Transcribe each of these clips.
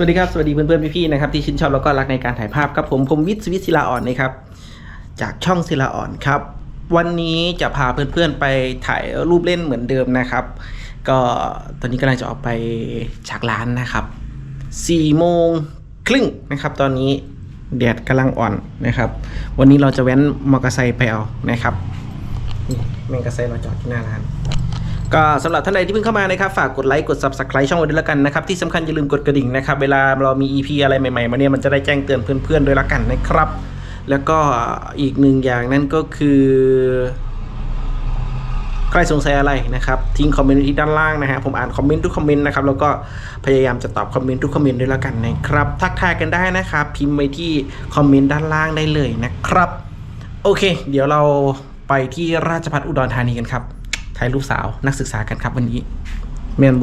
สวัสดีครับสวัสดีเพื่อนๆพี่ๆนะครับที่ชื่นชอบแล้วก็รักในการถ่ายภาพครับผมผมวิทย์สวิทย์ศิลาอ่อนนะครับจากช่องศิลาอ่อนครับ วันนี้จะพาเพื่อนๆไปถ่ายรูปเล่นเหมือนเดิมนะครับ ก็ตอนนี้กำลังจะออกไปฉากร้านนะครับ4โมงครึ่งนะครับ ตอนนี้แดดกำลังอ่อนนะครับ วันนี้เราจะแว้นมอเตอร์ไซค์ไปเอานะครับนี่แมงกะไซเราจอดที่หน้าร้าน ก็สำหรับท่านใดที่เพิ่งเข้ามานะครับฝากกดไลค์กด subscribe ช่องไว้ด้วยละกันนะครับที่สำคัญอย่าลืมกดกระดิ่งนะครับเวลาเรามี EP อะไรใหม่ๆมาเนี่ยมันจะได้แจ้งเตือนเพื่อนๆด้วยละกันนะครับ แล้วก็อีกหนึ่งอย่างนั่นก็คือ ใครสงสัยอะไรนะครับทิ้งคอมเมนต์ที่ด้านล่างนะฮะผมอ่านคอมเมนต์ทุกคอมเมนต์นะครับแล้วก็พยายามจะตอบคอมเมนต์ทุกคอมเมนต์ด้วยละกันนะครับทักทายกันได้นะครับพิมพ์ไว้ที่คอมเมนต์ด้านล่างได้เลยนะครับ โอเค เดี๋ยวเราไปที่ราชพัฒอุดรธานีกันครับ ถ่ายรูปสาวนักศึกษากันครับวันนี้เมนบ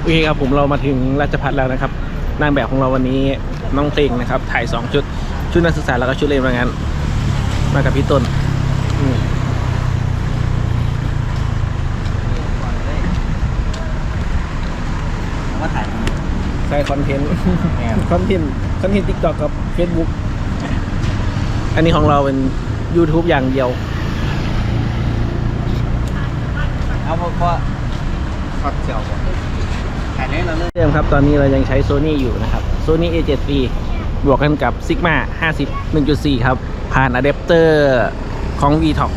โอเคครับผมเรามาถึงราชพัฒแล้วนะครับนางแบบของเราวันนี้น้องเพลงนะครับ ถ่าย 2 ชุด ชุดนักศึกษาแล้วก็ชุดเรียนมางานมากับพี่ต้นอืมว่าถ่ายใช้คอนเทนต์แอบคอนเทนต์คอนเทนต์ทิกตอกกับ Facebook อันนี้ของเราเป็น YouTube อย่างเดียว เอาเพราะเพราะช็อตเจียวก่นถ่ายเล่นแล้วเลิกเดิมครับตอนนี้เรายังใช้ Sony อยู่นะครับ Sony A7 III บวกกันกับ Sigma 50 1.4 ครับ ผ่านอะแดปเตอร์ของ VTOC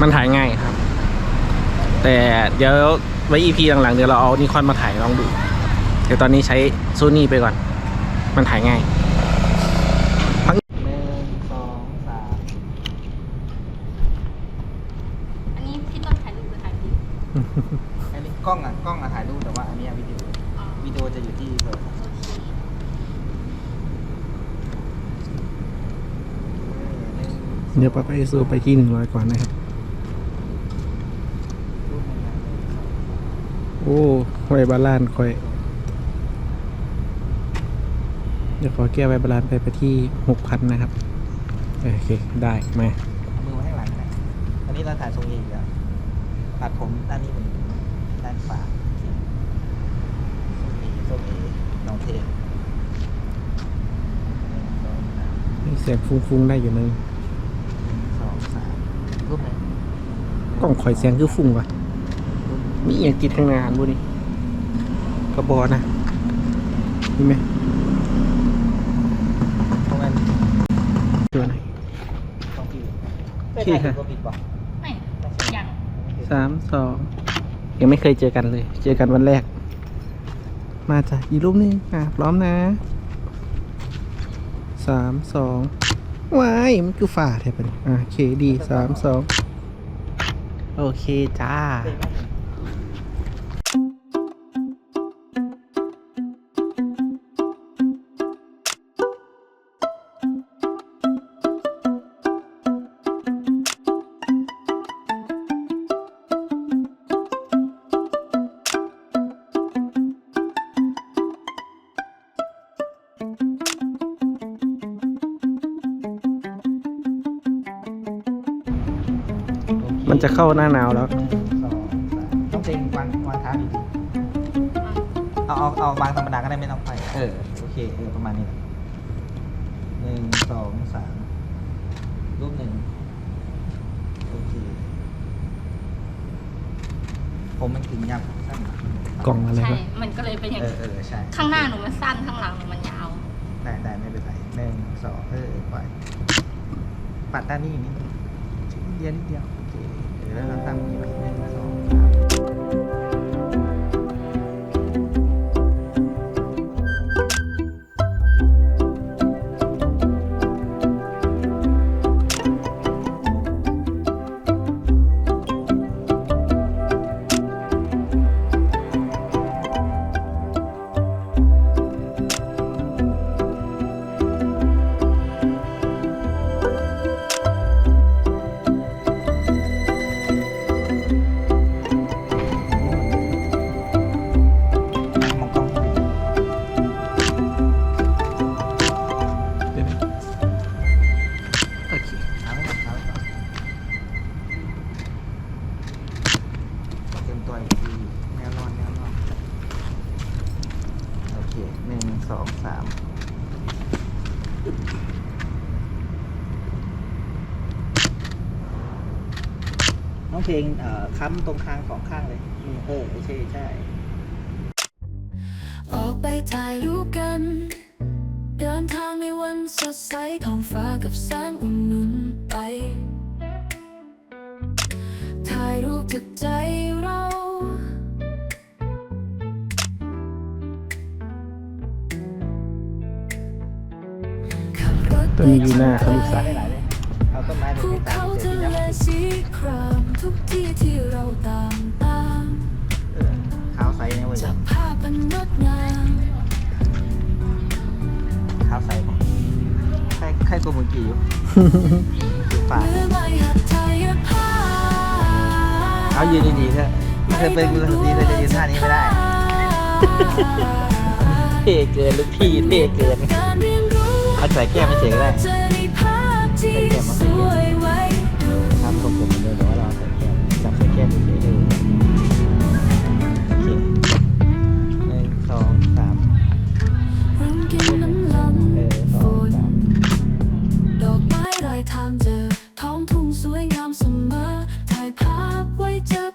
มันถ่ายง่ายครับ แต่เดี๋ยวไว้ EP หลังๆ เดี๋ยวเราเอานิคอนมาถ่ายลองดู แต่ตอนนี้ใช้ Sony ไปก่อน มันถ่ายง่าย หนึ่งสองสาม อันนี้พี่ต้นถ่ายรูปหรือถ่ายคลิป ไอ้นี่กล้องอะกล้องอะถ่ายรูปแต่ว่าอันเนี้ยวิดีโอ อ๋อ วิดีโอจะอยู่ที่เบอร์ โอเค หนึ่ง เดี๋ยวปไปซูไปที่100ก่อนนะครับรูปหนึ่งนะโอ้ไวบาลานซ์ค่อย เดี๋ยวขอแก้ไวบาลานซ์ไปไปที่6,000นะครับ โอเค ได้มาเอามือไว้ข้างหลังนะอันนี้เราถ่ายทรงเอกอะตัดผมด้านนี้หนึ่งด้านขวาโอเคทรงเอทรงเอน้องเทนหนึ่งสองสามเสียงฟุ้งๆได้อยู่นึง หนึ่งสองสามรูปไหน กล้องข่อยเสียงคือฟุ้งว่ะมีอย่างติดข้างหน้าหันบุนี่กระบอนะนี่ไหมตรงนั้นตัวไหนต้องผิดโอเคค่ะก็ผิดป่ะไม่ยังสามสองยังไม่เคยเจอกันเลย เจอกันวันแรก มาจ้ะอีกรูปหนึงอะพร้อมนะสามสองว้ายมันคือฝ่าแทบไปเลยอะโอเคดีสามสอง โอเคจ้า จะเข้าหน้าหนาวแล้ว สองสามต้องเพลงวางวางเท้าดีๆเอาเอาเอาวางธรรมดาก็ได้ไม่ต้องไปเออโอเคเออประมาณนี้แหละหนึ่งสองสามรูปหนึ่งโอเคผมมันถึงยับสั้นกล่องอะไรใช่วะมันก็เลยเป็นอย่างเอนี้อเออใช่ข้างหน้าหนูมันสั้นข้างหลังหนูมันยาว ได้ได้ไม่เป็นไรหนึ่งสองเออปล่อยปัดด้านนี้อีกนิดนึงนิดเดียวนิดเดียว โอเค้ำตรงคางสองข้างเลยอืมเออใช่ใช่ ออกไปถ่ายรูปกัน เดินทางในวันสดใสท้องฟ้ากับแสงอุ่นนุ่นไป ถ่ายรูปถึกใจเรา ขับรถต้นยูน่าเขาลูกสาวได้หลายเลยเอาต้นไม้ไปภูติดตาเขามเสร็ทะจเลยับสีคราม ที่เราตามตามเออขาวใสเนี่ยเว้ยจับภาพมันงดงามขาวใสผมใครใครตัวเมื่อกี้อยู่ปากเมื่อไม่หัดถ่ายภาพเอายืนดีๆเถอะไม่เคยเป็นกุลสตรีเลยจะยืนท่านี้ไม่ได้ เท่เกินลูกพี่เท่เกินการเรียนรู้อาใส่แก้มไม่เฉยก็ได้จะได้ภาพ ทางเจอ ท้องทุ่งสวยงามเสมอ ถ่ายภาพไว้เจอ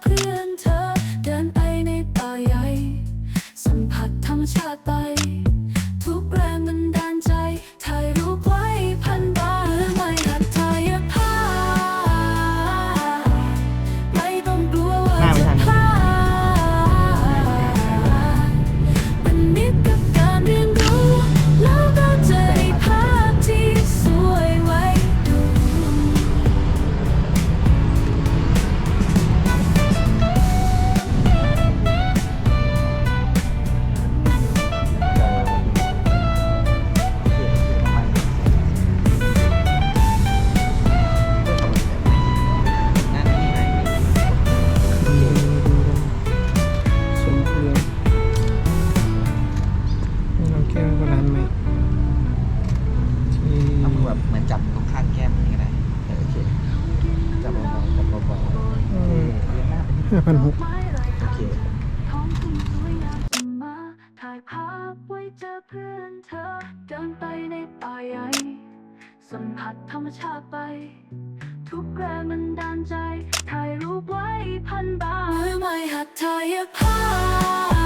ห้าไปนิดห้าพันหกโอเคท้องทุ่งสวยงามมอถ่ายภาพไว้เจอเพื่อนเธอ เดินไปในป่าใหญ่สัมผัสธรรมชาติไป ทุกแรงมันดานใจ ถ่ายรูปไว้พันบาทไม่หัดถ่ายภาพ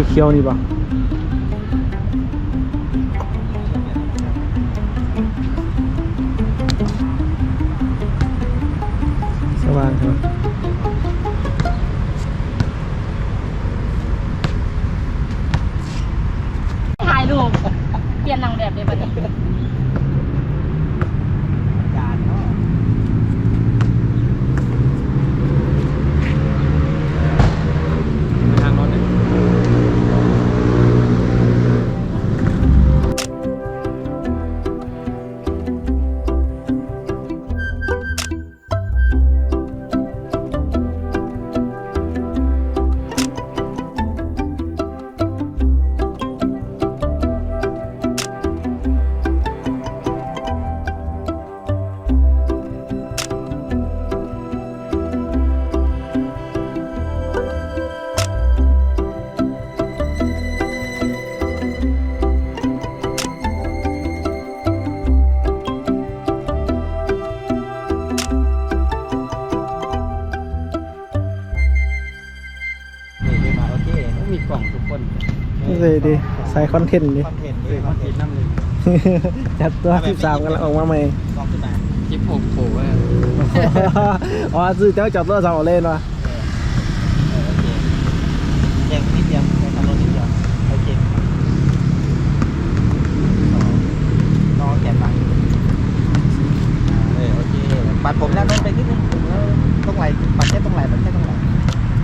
คือเขียวนี่ปะสว่างครับถ่ายรูปเปลี่ยนนางแบบเลยบัดนี้ เลยดิใส่คอนเทนต์ดิคอนเทนต์เลเลยยคมาอนเทตินดต์น้ำเลยจัดตัวสิบสามกันแล้วออกมาใหม่กล้องขึ้นมาจิบหกโผล่ว่าอ๋อซื้อเจ้าจับตัวสองเล่นวะเออโอเคยังนิดเดียวยังทำรถนิดเดียวโอเคสองน้องแขนบังเออโอเคปัดผมแล้วโน้นไปนิดนึงเออตรงไหล่ปัดแค่ตรงไหล่ปัดแค่ตรงไหล่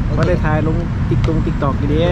โอเคก็ได้ถ่ายลงติ๊กตรงติ๊กตอกอยู่ดิเอ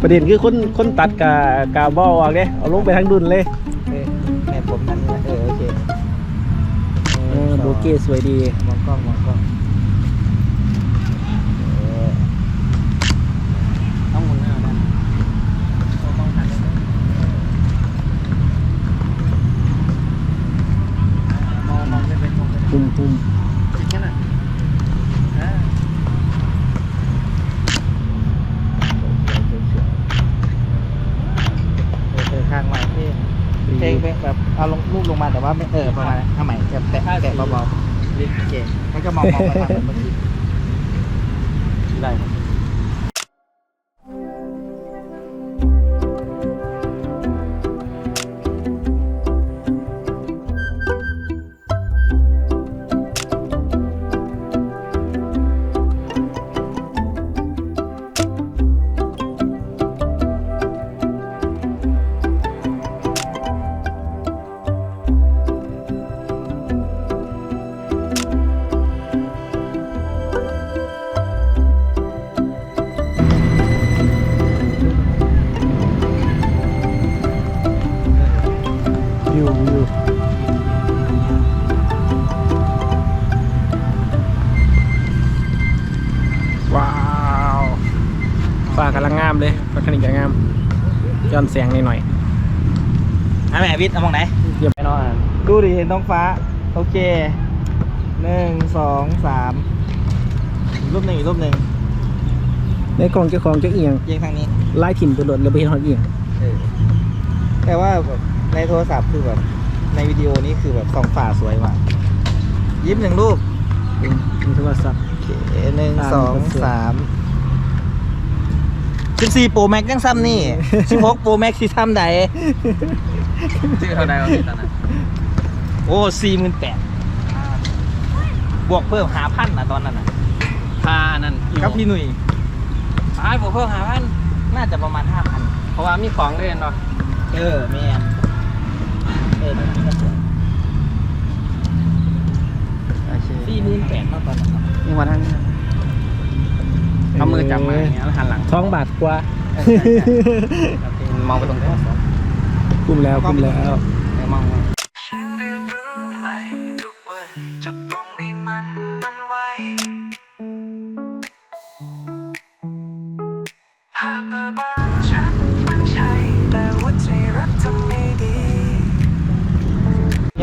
ประเด็นคือคนคนตัดกากาบอออกเนี่ยเอาลงไปทั้งดุนเลยเออแม่ผมนั่นนี่นะเออโอเคเออโบเก้สวยดีมองกล้องมองกล้องเออ ต้องหมุนหน้ามันต้องหันเลยมองมองไปเป็นมองไป ปุ่มปุ่ม จิตแค่นั้นอ่า เออเออข้างใหม่ที่เพลงเพลงแบบ เอาลงรูปลงมาแต่ว่าไม่เออประมาณนั้นเอาใหม่แบบแตะแตะเบาๆโอเคแล้วก็มองมองไปทางเหมือนเมื่อกี้ได้ครับ ย้อนแสงนิดหน่อยอะแม่วิทย์เอามองไหนเยี่ยมไปนอนกูดิเห็นท้องฟ้า โอเคหนึ่งสองสามอีกรูปหนึ่งอีกรูปหนึ่งในกล่องเจ้าของเจ้าเอียงเยียงทางนี้ไล่ถิ่นไปหลดแล้วไปเห็นหอดเอียงเออแต่ว่าแบบในโทรศัพท์คือแบบในวิดีโอนี้คือแบบสองฝ่าสวยมากยิ้มหนึ่งรูปอืมมีโทรศัพท์โอเคหนึ่งอ่าสองมันก็สวยสาม สิบสี่โปรแม็กยังซ้ำนี่สิบหกโปรแม็กที่ซ้ำใดชื่อเท่าไหร่วะพี่ตอนนั้นโอ้สี่หมื่นแปดบวกเพิ่มหาพันนะตอนนั้นนะพานั่นกับพี่หนุ่ยพายผมเพิ่มหาพันน่าจะประมาณห้าพันเพราะว่ามีของเล่นเนาะเออแมนเออนี่ก็สวยโอเคสี่หมื่นแปดเท่าตอนนั้นเนาะมีหัวทางนี้ เอามือจับมาอย่างเงี้ยแล้วหันหลังท้องบาทกว่าเออใช่ใช่โอเคมองไปตรงนี้คุ้มแล้วคุ้มแล้วเออมองมา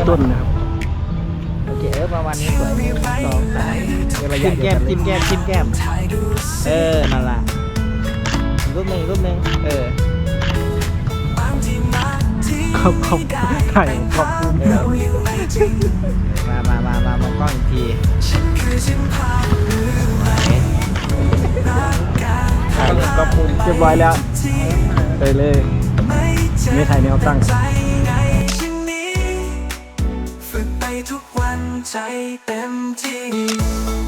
ต้นนะครับโอเคเออ ประมาณนี้สวยสองสามจิ้มแก้มจิ้มแก้มจิ้มแก้ม เออนั่นละรูปหนึ่งรูปหนึ่งเออขอบขอบถ่ายขอบคุณเออมามามามามองกล้องอีกทีถ่ายเลยขอบคุณเรียบร้อยแล้วไปเลยไม่ถ่ายแนวตั้ง ใจเต็มที่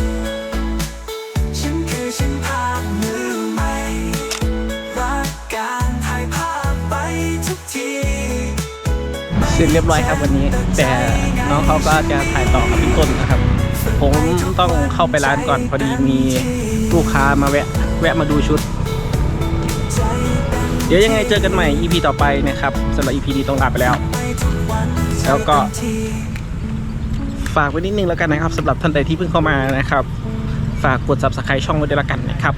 ร็จเรียบร้อยครับวันนี้ แต่น้องเขาก็จะถ่ายต่อกับพี่ต้นนะครับ ผมต้องเข้าไปร้านก่อนพอดีมีลูกค้ามาแวะ แวะมาดูชุด เดี๋ยวยังไงเจอกันใหม่ EP ต่อไปนะครับสำหรับ EP นี้ต้องลาไปแล้ว แล้วก็ ฝากไว้นิดนึงแล้วกันนะครับสำหรับท่านใดที่เพิ่งเข้ามานะครับ ฝากกด subscribe ช่องไว้ด้วยละกันนะครับ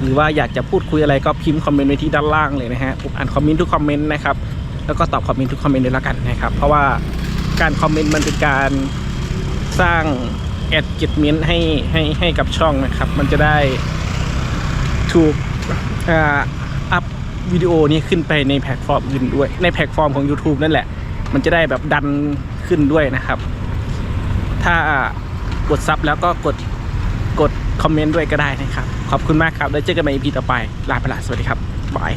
หรือว่าอยากจะพูดคุยอะไรก็พิมพ์คอมเมนต์ไว้ที่ด้านล่างเลยนะฮะผมอ่านคอมเมนต์ทุกคอมเมนต์นะครับ แล้วก็ตอบคอมเมนต์ทุกคอมเมนต์ด้วยละกันนะครับ เพราะว่าการคอมเมนต์มันเป็นการสร้างแอดเก m เมนต์ให้ให้ให้กับช่องนะครับ มันจะได้ถูกอัพวิดีโอนี้ขึ้นไปในแพลตฟอร์มอื่นด้วย ในแพลตฟอร์มของ YouTube นั่นแหละ มันจะได้แบบดันขึ้นด้วยนะครับ ถ้ากดซับแล้วก็กดกดคอมเมนต์ด้วยก็ได้นะครับ ขอบคุณมากครับ แล้วเจอกันใหม่ EP ต่อไป ลาไปละสวัสดีครับบาย